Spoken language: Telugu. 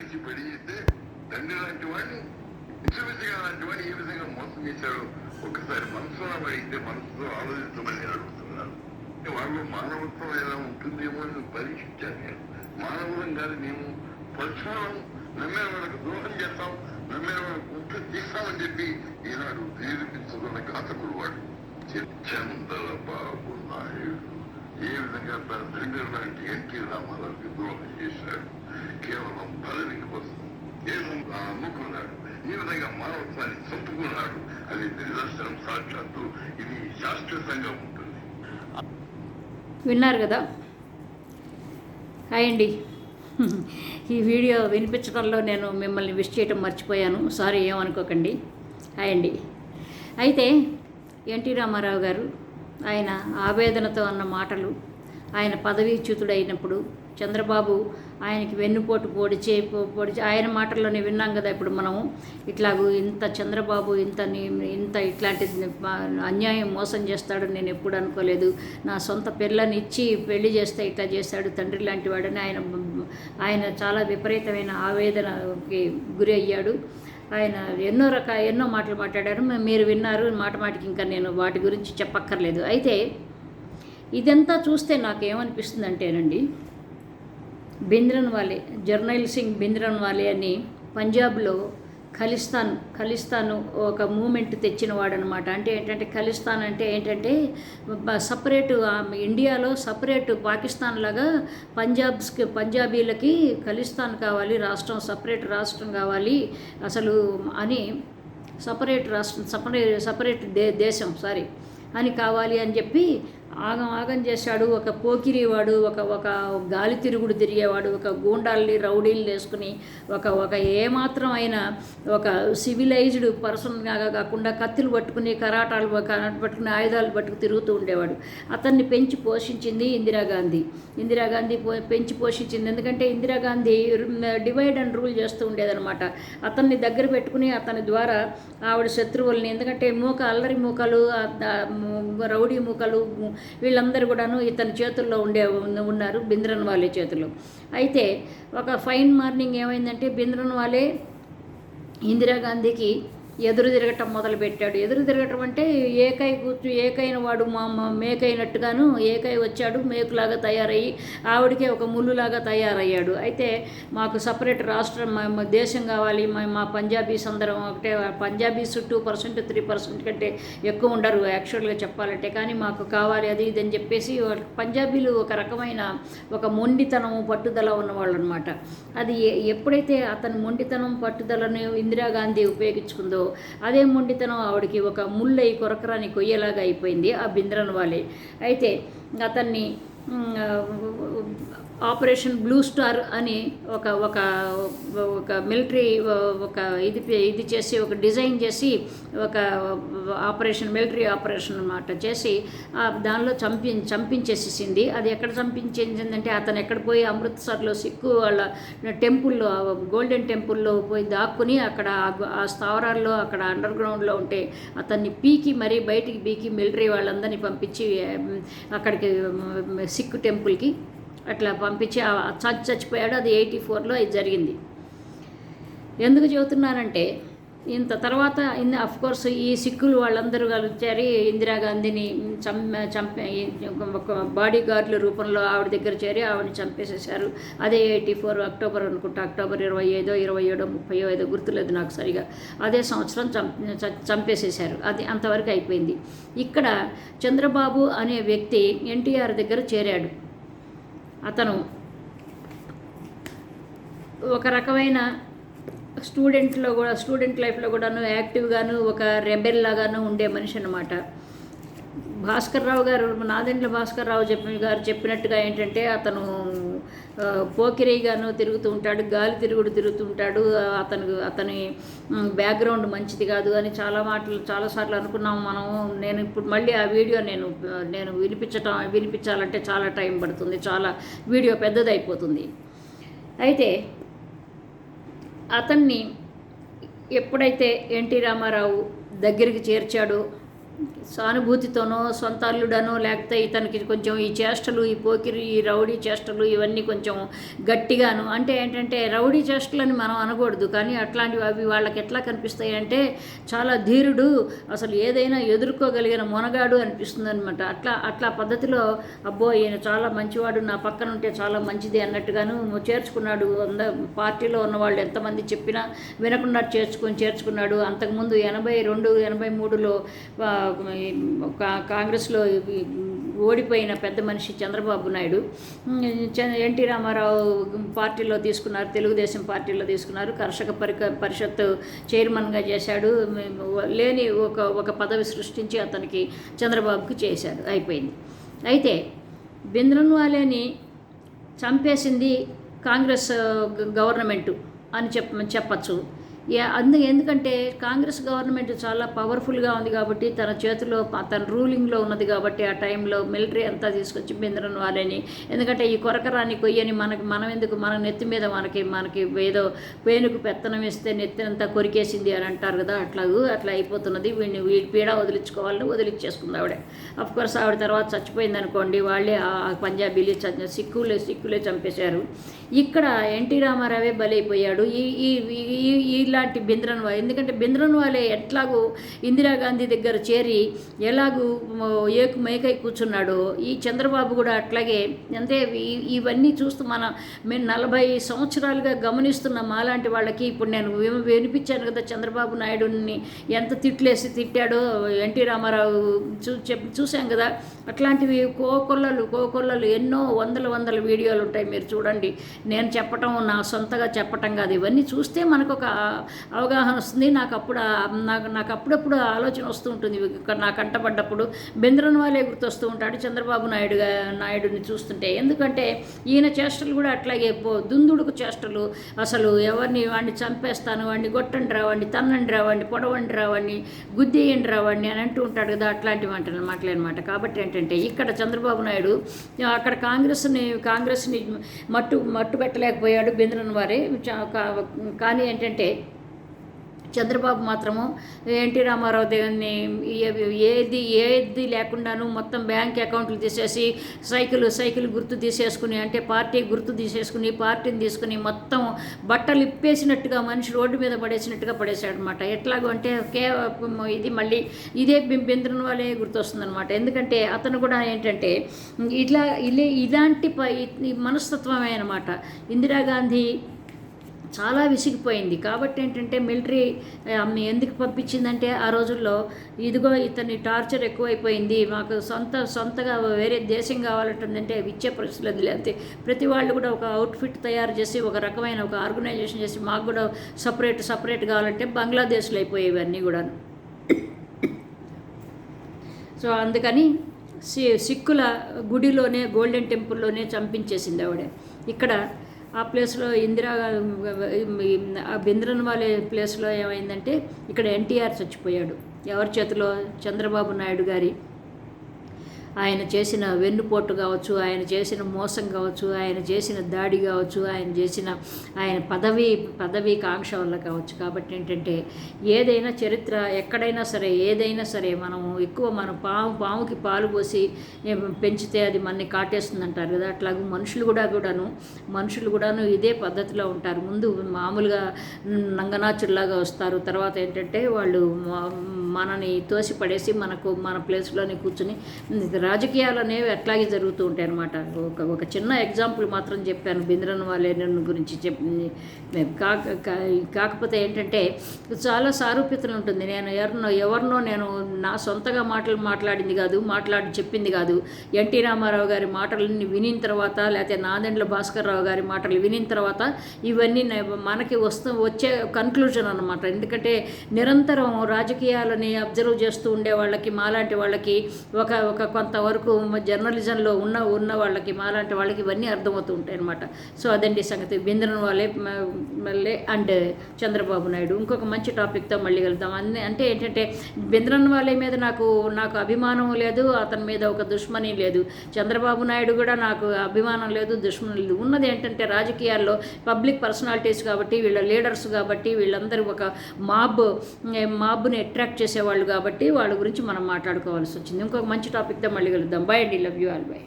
ఇచ్చి పెళ్ళి చేస్తే తండ్రి లాంటి వాడిని విశ్వవిద్య లాంటి వాడిని ఏ విధంగా మోసం చేశాడు ఒకసారి మనసులో అడిగితే మనసులో ఆలోచించమని నేను అడుగుతున్నాను వాళ్ళు మానవత్వం ఎలా ఉంటుందేమో అని పరీక్షించాను నేను. మానవులం కాదు మేము. పశువులం నమ్మిన వాళ్ళకి ద్రోహం చేస్తాం నమ్మే వాళ్ళకి ముఖ్యం తీస్తామని చెప్పి ఈనాడు నిరూపించుకున్న ఘాతకుడు వాడు. బాబు నాయుడు. ఏ విధంగా తన తండ్రి లాంటి ఎన్టీ రామారావుకి ద్రోహం చేశాడు? కేవలం పదవి కోసం కేవలం అమ్ముకున్నాడు? ఈ విధంగా మానవత్వాన్ని చంపుకున్నాడు. అది నిదర్శనం సాక్షాత్తు ఇది శాస్త్రీయంగా ఉంటుంది. విన్నారు కదా? హాయ్ అండి. ఈ వీడియో వినిపించడంలో నేను మిమ్మల్ని విష్ చేయటం మర్చిపోయాను. సారీ ఏమనుకోకండి హాయ్ అండి. అయితే ఎన్టీ రామారావు గారు ఆయన ఆవేదనతో అన్న మాటలు ఆయన పదవీచ్యుతుడైనప్పుడు చంద్రబాబు ఆయనకి వెన్నుపోటు పొడిచే పొడిచి ఆయన మాటల్లోనే విన్నాం కదా ఇప్పుడు మనము. ఇట్లాగూ ఇంత చంద్రబాబు ఇంత ఇంత ఇట్లాంటి అన్యాయం మోసం చేస్తాడని నేను ఎప్పుడు అనుకోలేదు. నా సొంత పిల్లని ఇచ్చి పెళ్ళి చేస్తే ఇట్లా చేశాడు తండ్రి లాంటి వాడని ఆయన ఆయన చాలా విపరీతమైన ఆవేదనకి గురి అయ్యాడు. ఆయన ఎన్నో రకాల ఎన్నో మాటలు మాట్లాడారు. మీరు విన్నారు మాట మాటికి ఇంకా నేను వాటి గురించి చెప్పక్కర్లేదు. అయితే ఇదంతా చూస్తే నాకేమనిపిస్తుంది అంటేనండి బింద్రన్ వాలే జర్నైల్ సింగ్ బింద్రన్ వాలే అని పంజాబ్లో ఖలిస్తాన్ ఖలిస్తాన్ ఒక మూమెంట్ తెచ్చినవాడనమాట. అంటే ఏంటంటే ఖలిస్తాన్ అంటే ఏంటంటే సపరేటు ఇండియాలో సపరేట్ పాకిస్తాన్ లాగా పంజాబ్స్కి పంజాబీలకి ఖలిస్తాన్ కావాలి రాష్ట్రం సపరేట్ రాష్ట్రం కావాలి అసలు అని సపరేట్ రాష్ట్రం సపరేట్ సపరేట్ దే దేశం సారీ అని కావాలి అని చెప్పి ఆగం ఆగం చేశాడు. ఒక పోకిరివాడు ఒక ఒక గాలి తిరుగుడు తిరిగేవాడు ఒక గూండాల్ని రౌడీలు వేసుకుని ఒక ఒక ఏమాత్రం అయినా ఒక సివిలైజ్డ్ పర్సన్గా కాకుండా కత్తులు పట్టుకుని కరాటాలు పట్టుకుని ఆయుధాలు పట్టుకు తిరుగుతూ ఉండేవాడు. అతన్ని పెంచి పోషించింది ఇందిరాగాంధీ ఇందిరాగాంధీ పో పెంచి పోషించింది. ఎందుకంటే ఇందిరాగాంధీ డివైడ్ అండ్ రూల్ చేస్తూ ఉండేదన్నమాట. అతన్ని దగ్గర పెట్టుకుని అతని ద్వారా ఆవిడ శత్రువుల్ని ఎందుకంటే మూక అల్లరి మూకలు రౌడీ మూకలు వీళ్ళందరూ కూడాను ఇతని చేతుల్లో ఉండే ఉన్నారు బింద్రన్ వాలే చేతుల్లో. అయితే ఒక ఫైన్ మార్నింగ్ ఏమైందంటే బింద్రన్ వాలే ఇందిరాగాంధీకి ఎదురు తిరగటం మొదలుపెట్టాడు. ఎదురు తిరగటం అంటే ఏకై కూర్చు ఏకైన వాడు మా మేకైనట్టుగాను ఏకై వచ్చాడు మేకులాగా తయారయ్యి ఆవిడకే ఒక ముళ్ళులాగా తయారయ్యాడు. అయితే మాకు సపరేట్ రాష్ట్రం మా దేశం కావాలి మా మా పంజాబీస్ అందరం ఒకటే Punjabis two percent three percent కంటే ఎక్కువ ఉండరు యాక్చువల్గా చెప్పాలంటే. కానీ మాకు కావాలి అది ఇది అని చెప్పేసి పంజాబీలు ఒక రకమైన ఒక మొండితనం పట్టుదల ఉన్నవాళ్ళు అనమాట అది ఎప్పుడైతే అతని మొండితనం పట్టుదలను ఇందిరాగాంధీ ఉపయోగించుకుందో అదే మొండితనం ఆవిడకి ఒక ముళ్ళై కొరకరాని కొయ్యేలాగా అయిపోయింది ఆ బింద్రన్ వాలే అయితే అతన్ని ఆపరేషన్ బ్లూ స్టార్ అని ఒక ఒక ఒక మిలిటరీ ఒక ఇది ఇది చేసి ఒక డిజైన్ చేసి ఒక ఆపరేషన్ మిలిటరీ ఆపరేషన్ అన్నమాట చేసి దానిలో చంపి చంపించేసేసింది. అది ఎక్కడ చంపించేసిందంటే అతను ఎక్కడ పోయి అమృత్సర్లో సిక్కు వాళ్ళ టెంపుల్లో గోల్డెన్ టెంపుల్లో పోయి దాక్కుని అక్కడ ఆ- స్థావరాల్లో అక్కడ అండర్ గ్రౌండ్లో ఉంటే అతన్ని పీకి మరీ బయటికి పీకి మిలిటరీ వాళ్ళందరినీ పంపించి అక్కడికి సిక్కు టెంపుల్కి అట్లా పంపించి చచ్చి చచ్చిపోయాడు. అది ఎయిటీ ఫోర్లో ఇది జరిగింది. ఎందుకు చెబుతున్నానంటే ఇంత తర్వాత ఇన్ అఫ్ కోర్స్ ఈ సిక్కులు వాళ్ళందరూ కలిచారు ఇందిరాగాంధీని చం చంపే ఒక బాడీ గార్డుల రూపంలో ఆవిడ దగ్గర చేరి ఆవిడని చంపేసేశారు. అదే ఎయిటీ ఫోర్ అక్టోబర్ అనుకుంటా అక్టోబర్ ఇరవై ఐదో ఇరవై ఏడో ముప్పై ఐదో గుర్తులేదు నాకు సరిగా. అదే సంవత్సరం చం చంపేసేశారు. అది అంతవరకు అయిపోయింది. ఇక్కడ చంద్రబాబు అనే వ్యక్తి ఎన్టీఆర్ దగ్గర చేరాడు. అతను ఒక రకమైన స్టూడెంట్లో కూడా స్టూడెంట్ లైఫ్లో కూడాను యాక్టివ్గాను ఒక రెబెల్ లాగాను ఉండే మనిషి అనమాట భాస్కర్ రావు గారు నాదెండ్ల భాస్కర్ రావు చెప్పి గారు చెప్పినట్టుగా ఏంటంటే అతను ఆ, పోకిరిగాను తిరుగుతూ ఉంటాడు గాలి తిరుగుడు తిరుగుతూ ఉంటాడు. అతను అతని బ్యాక్గ్రౌండ్ మంచిది కాదు అని చాలా మాటలు చాలాసార్లు అనుకున్నాం మనం నేను ఇప్పుడు మళ్ళీ ఆ వీడియో నేను నేను వినిపించటం వినిపించాలంటే చాలా టైం పడుతుంది చాలా వీడియో పెద్దదైపోతుంది. అయితే అతన్ని ఎప్పుడైతే ఎన్టీ రామారావు దగ్గరికి చేర్చాడో సానుభూతితోనో సొంత అల్లుడనో లేకపోతే ఇతనికి కొంచెం ఈ చేష్టలు ఈ పోకిరి ఈ రౌడీ చేష్టలు ఇవన్నీ కొంచెం గట్టిగాను. అంటే ఏంటంటే రౌడీ చేష్టలని మనం అనకూడదు. కానీ అట్లాంటివి అవి వాళ్ళకి ఎట్లా కనిపిస్తాయి అంటే చాలా ధీరుడు అసలు ఏదైనా ఎదుర్కోగలిగిన మొనగాడు అనిపిస్తుంది అనమాట అట్లా అట్లా పద్ధతిలో అబ్బో ఈయన చాలా మంచివాడు నా పక్కన ఉంటే చాలా మంచిది అన్నట్టుగాను చేర్చుకున్నాడు. అంద పార్టీలో ఉన్న వాళ్ళు ఎంతమంది చెప్పినా వినకుండా చేర్చుకొని చేర్చుకున్నాడు. అంతకుముందు ఎనభై రెండు ఎనభై మూడులో కాంగ్రెస్లో ఓడిపోయిన పెద్ద మనిషి చంద్రబాబు నాయుడు ఎన్టీ రామారావు పార్టీలో తీసుకున్నారు తెలుగుదేశం పార్టీలో తీసుకున్నారు కర్షక పరిక పరిషత్ చైర్మన్గా చేశాడు లేని ఒక ఒక పదవి సృష్టించి అతనికి చంద్రబాబుకి చేశాడు అయిపోయింది. అయితే బింద్రన్వాలేని చంపేసింది కాంగ్రెస్ గవర్నమెంటు అని చెప్ప చెప్పచ్చు. అందు ఎందుకంటే కాంగ్రెస్ గవర్నమెంట్ చాలా పవర్ఫుల్గా ఉంది కాబట్టి తన చేతిలో తన రూలింగ్లో ఉన్నది కాబట్టి ఆ టైంలో మిలిటరీ అంతా తీసుకొచ్చి బిందరన్ వాళ్ళని. ఎందుకంటే ఈ కొరకరాని కొయ్యని మనకి మనం ఎందుకు మన నెత్తి మీద మనకి మనకి ఏదో పేనుకు పెత్తనం ఇస్తే నెత్తినంతా కొరికేసింది అని అంటారు కదా అట్లాగూ అట్లా అయిపోతున్నది. వీడిని వీడి పీడ వదిలించుకోవాలని వదిలించేసుకుంది ఆవిడ. అఫ్ కోర్స్ ఆవిడ తర్వాత చచ్చిపోయింది అనుకోండి వాళ్ళే ఆ సిక్కులే సిక్కులే చంపేశారు. ఇక్కడ ఎన్టీ రామారావే బలైపోయాడు. ఈ ఈ ఈ- ఈ- ఇలాంటి బింద్రన్వా ఎందుకంటే బింద్రన్వాలే ఎట్లాగూ ఇందిరాగాంధీ దగ్గర చేరి ఎలాగూ ఏకు మేకై కూర్చున్నాడో. ఈ చంద్రబాబు కూడా అట్లాగే. అంటే ఇవన్నీ చూస్తూ మన మేము నలభై సంవత్సరాలుగా గమనిస్తున్న మాలాంటి వాళ్ళకి ఇప్పుడు నేను వినిపించాను కదా చంద్రబాబు నాయుడుని ఎంత తిట్లేసి తిట్టాడో ఎన్టీ రామారావు చూ చెప్ చూసాం కదా. అట్లాంటివి కోకొల్లలు కోకొల్లలు ఎన్నో వందల వందల వీడియోలు ఉంటాయి మీరు చూడండి. నేను చెప్పటం నా సొంతగా చెప్పటం కాదు. ఇవన్నీ చూస్తే మనకు ఒక అవగాహన వస్తుంది. నాకు అప్పుడు నాకు నాకు అప్పుడప్పుడు ఆలోచన వస్తూ ఉంటుంది. నా కంటపడ్డప్పుడు బెంద్రన్ వాళ్ళే గుర్తొస్తూ ఉంటాడు చంద్రబాబు నాయుడు నాయుడుని చూస్తుంటే. ఎందుకంటే ఈయన చేష్టలు కూడా అట్లాగే పో దుందుడుకు చేష్టలు. అసలు ఎవరిని వాడిని చంపేస్తాను వాడిని కొట్టండి రావండి తన్నండి రావండి పొడవండి రావండి గుద్దేయండి రావండి అని అంటూ ఉంటాడు కదా అట్లాంటి మాటలు మాటలన్నమాట కాబట్టి ఏంటంటే ఇక్కడ చంద్రబాబు నాయుడు అక్కడ కాంగ్రెస్ని కాంగ్రెస్ని మట్టు మట్టు పెట్టలేకపోయాడు బెంద్రన్ వారే. చా- కా- కానీ ఏంటంటే చంద్రబాబు మాత్రము ఎన్టీ రామారావు దేవుని ఏది ఏది లేకుండాను మొత్తం బ్యాంక్ అకౌంట్లు తీసేసి సైకిల్ సైకిల్ గుర్తు తీసేసుకుని అంటే పార్టీ గుర్తు తీసేసుకుని పార్టీని తీసుకుని మొత్తం బట్టలు ఇప్పేసినట్టుగా మనిషి రోడ్డు మీద పడేసినట్టుగా పడేశాడు అనమాట ఎట్లాగో అంటే కే ఇది మళ్ళీ ఇదే బింద్రన్ వాళ్ళే గుర్తొస్తుందనమాట ఎందుకంటే అతను కూడా ఏంటంటే ఇట్లా ఇలా ఇలాంటి మనస్తత్వమే అనమాట ఇందిరాగాంధీ చాలా విసిగిపోయింది. కాబట్టి ఏంటంటే మిలిటరీ ఆమె ఎందుకు పంపించిందంటే ఆ రోజుల్లో ఇదిగో ఇతని టార్చర్ ఎక్కువైపోయింది మాకు సొంత సొంతగా వేరే దేశం కావాలంటుందంటే అవి ఇచ్చే పరిస్థితులు లేదు లేకపోతే ప్రతి వాళ్ళు కూడా ఒక అవుట్ఫిట్ తయారు చేసి ఒక రకమైన ఒక ఆర్గనైజేషన్ చేసి మాకు కూడా సపరేట్ సపరేట్ కావాలంటే బంగ్లాదేశ్లో అయిపోయేవి అన్నీ కూడా. సో అందుకని సి సిక్కుల గుడిలోనే గోల్డెన్ టెంపుల్లోనే చంపించేసింది ఆవిడ. ఇక్కడ ఆ ప్లేస్లో ఇందిరా ఆ బింద్రన్ వాళ్ళే ప్లేస్లో ఏమైందంటే ఇక్కడ ఎన్టీఆర్ చచ్చిపోయాడు. ఎవరి చేతిలో? చంద్రబాబు నాయుడు గారి. ఆయన చేసిన వెన్నుపోటు కావచ్చు ఆయన చేసిన మోసం కావచ్చు ఆయన చేసిన దాడి కావచ్చు ఆయన చేసిన ఆయన పదవి పదవి కాంక్ష వల్ల కావచ్చు. కాబట్టి ఏంటంటే ఏదైనా చరిత్ర ఎక్కడైనా సరే ఏదైనా సరే మనం ఎక్కువ మనం పాము పాముకి పాలు పోసి పెంచితే అది మనని కాటేస్తుంది అంటారు కదా. అట్లాగే మనుషులు కూడా కూడాను మనుషులు కూడాను ఇదే పద్ధతిలో ఉంటారు. ముందు మామూలుగా నంగనాచుల్లాగా వస్తారు. తర్వాత ఏంటంటే వాళ్ళు మనని తోసి పడేసి మనకు మన ప్లేస్లోనే కూర్చుని రాజకీయాలు అనేవి అట్లాగే జరుగుతూ ఉంటాయి అన్నమాట. ఒక ఒక చిన్న ఎగ్జాంపుల్ మాత్రం చెప్పాను బింద్రన్ వాళ్ళే గురించి చెప్ కాక కాకపోతే ఏంటంటే చాలా సారూప్యతలు ఉంటుంది. నేను ఎవరినో ఎవరినో నేను నా సొంతగా మాటలు మాట్లాడింది కాదు మాట్లాడి చెప్పింది కాదు. ఎన్టీ రామారావు గారి మాటలని వినిన తర్వాత లేకపోతే నాదెండ్ల భాస్కర్ రావు గారి మాటలు వినిన తర్వాత ఇవన్నీ మనకి వస్తూ వచ్చే కన్క్లూజన్ అనమాట ఎందుకంటే నిరంతరం రాజకీయాలని అబ్జర్వ్ చేస్తూ ఉండే వాళ్ళకి మాలాంటి వాళ్ళకి ఒక ఒక కొంతవరకు జర్నలిజంలో ఉన్న ఉన్న వాళ్ళకి మాలాంటి వాళ్ళకి ఇవన్నీ అర్థమవుతూ ఉంటాయి అనమాట సో అదండి సంగతి. బింద్రన్ వాళ్ళే మళ్ళీ అండ్ చంద్రబాబు నాయుడు. ఇంకొక మంచి టాపిక్తో మళ్ళీ వెళ్దాం అన్ని అంటే ఏంటంటే బింద్రన్ వాళ్ళ మీద నాకు నాకు అభిమానం లేదు అతని మీద ఒక దుష్మని లేదు. చంద్రబాబు నాయుడు కూడా నాకు అభిమానం లేదు దుష్మని లేదు. ఉన్నది ఏంటంటే రాజకీయాల్లో పబ్లిక్ పర్సనాలిటీస్ కాబట్టి వీళ్ళ లీడర్స్ కాబట్టి వీళ్ళందరూ ఒక మాబ్ మాబ్ని అట్రాక్ట్ చేసి చేసేవాళ్ళు కాబట్టి వాళ్ళ గురించి మనం మాట్లాడుకోవాల్సి వచ్చింది. ఇంకొక మంచి టాపిక్తో మళ్ళీ కలుద్దాం. బై అండి. Love you all bye